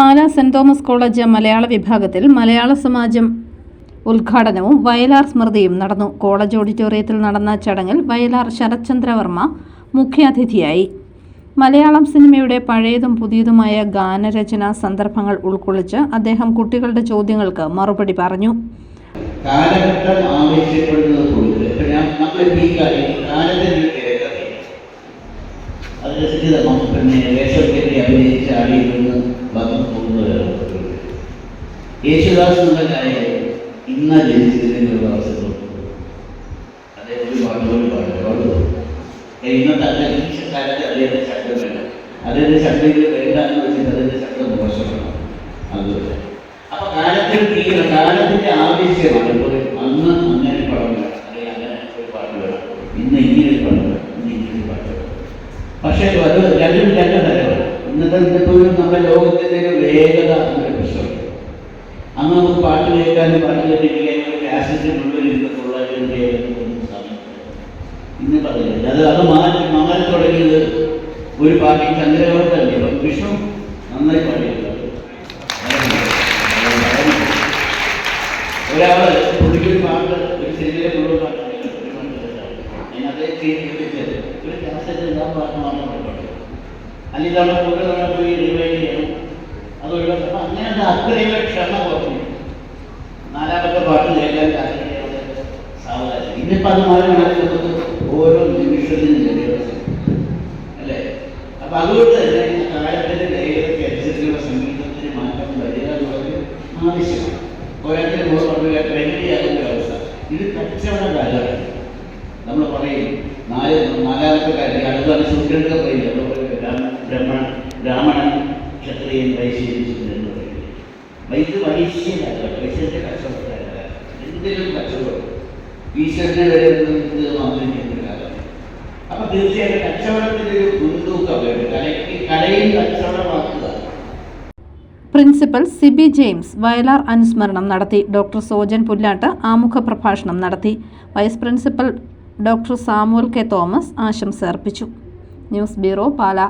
Pala saint Thomas college മലയാള വിഭാഗത്തിൽ മലയാള സമാജം ഉദ്ഘാടനവും വയലാർ സ്മൃതിയും നടന്നു. കോളേജ് ഓഡിറ്റോറിയത്തിൽ നടന്ന ചടങ്ങിൽ വയലാർ ശരത്ചന്ദ്രവർമ്മ മുഖ്യാതിഥിയായി. മലയാളം സിനിമയുടെ പഴയതും പുതിയതുമായ ഗാനരചന സന്ദർഭങ്ങൾ ഉൾക്കൊള്ളിച്ച് അദ്ദേഹം കുട്ടികളുടെ ചോദ്യങ്ങൾക്ക് മറുപടി പറഞ്ഞു. കാലഘട്ടം ആവശ്യപ്പെടുന്നത് ഞാൻ അഭിനയിച്ച് പോകുന്നവരാണ് യേശുദാസ് കാര്യം ഇന്ന ഒരു അവസരം. അദ്ദേഹം ഒരു പാട്ടുകൾ പാടും. പാടുന്നു ഇന്നത്തെ അന്തരീക്ഷ അദ്ദേഹത്തെ ശബ്ദം അദ്ദേഹത്തെ ശബ്ദത്തിൽ വേണ്ട വെച്ചിട്ട് അദ്ദേഹത്തെ ശബ്ദം മോശമാണ്. അതുപോലെ. അപ്പൊ തീരെ കാലത്തിന്റെ ആവശ്യമാണ്. ഇപ്പോൾ അന്ന് അങ്ങനെ പടം അല്ലെങ്കിൽ അങ്ങനെ ഒരു പാട്ട് ഇന്ന് ഇങ്ങനെ ഒരു ഇന്ന് ഇങ്ങനെ പക്ഷേ അത് രണ്ടും രണ്ട് ഇന്നത്തെ ഇന്നിപ്പോഴും നമ്മുടെ ലോകത്തിന്റെ വേഗത അന്ന് നമുക്ക് പാട്ട് കേൾക്കാനും പാട്ട് കേട്ടിരിക്കാനും കാസറ്റ് മുഴുവൻ ഇരുന്ന് ഇന്ന് പറയുന്നില്ല. അത് അത് മാറ്റി മാറി തുടങ്ങിയത് ഒരു പാർട്ടി ചന്ദ്രകോട്ടല്ലേ അപ്പം വിഷ്ണു നന്നായി പാടിയിട്ടുണ്ട്. ഒരാൾ പുള്ളിക്കൊരു പാട്ട് ഒരു സിനിമയിലെ മുഴുവൻ പാട്ട് അതേ ചെയ്തിട്ട് ഒരു കാസറ്റ് എല്ലാ പാട്ട് മാത്രം പാടും. അല്ലെങ്കിൽ തവണ പോയി റിവൈൻഡ് ചെയ്യണം. അത് അങ്ങനത്തെ അത്രയും ക്ഷമ കുറഞ്ഞു നാലാമത്തെ പാട്ട് കേൾക്കാൻ കാസറ്റ് ചെയ്യാതെ മാറി നമുക്ക് ഓരോ നിമിഷത്തിനും ലഭ്യത അല്ലേ? അപ്പം അതുകൊണ്ട് തന്നെ ഈ കാലത്തിന്റെ വേഗതയ്ക്ക് അനുസരിച്ചുള്ള സംഗീതത്തിന് മാറ്റം വരിക എന്നുള്ളത് ആവശ്യമാണ്. ഓരോരുത്തരും നമ്മൾ പറഞ്ഞു ട്രെൻഡിയാകുന്ന അവസ്ഥ ഇത് കച്ചവട കാലമാണ്. നമ്മൾ പറയും നാല് നാലാമത്തെ കാര്യം അടുത്താണ് ശൂദ്രന്റെ പറയില്ല? പറയും ബ്രാഹ്മണൻ ക്ഷത്രിയൻ വൈശ്യൻ എന്ന് പറയില്ല? വൈദ്യ വൈശ്യ കാലമാണ് വൈശ്യന്റെ കച്ചവടക്കാരല്ല എന്തിനും കച്ചവടം. ഈശ്വരനെ വരെ ഇത് കാലം. അപ്പൊ തീർച്ചയായിട്ടും കച്ചവടത്തിന്റെ ഒരു മുൻതൂക്കം കലയ്ക്ക് കലയിൽ കച്ചവടമാക്കുക. പ്രിൻസിപ്പൽ സിബി ജെയിംസ് വയലാർ അനുസ്മരണം നടത്തി. ഡോക്ടർ സോജൻ പുല്ലാട്ട് ആമുഖ പ്രഭാഷണം നടത്തി. Vice principal doctor Samuel K Thomas ആശംസ അർപ്പിച്ചു. News bureau Pala.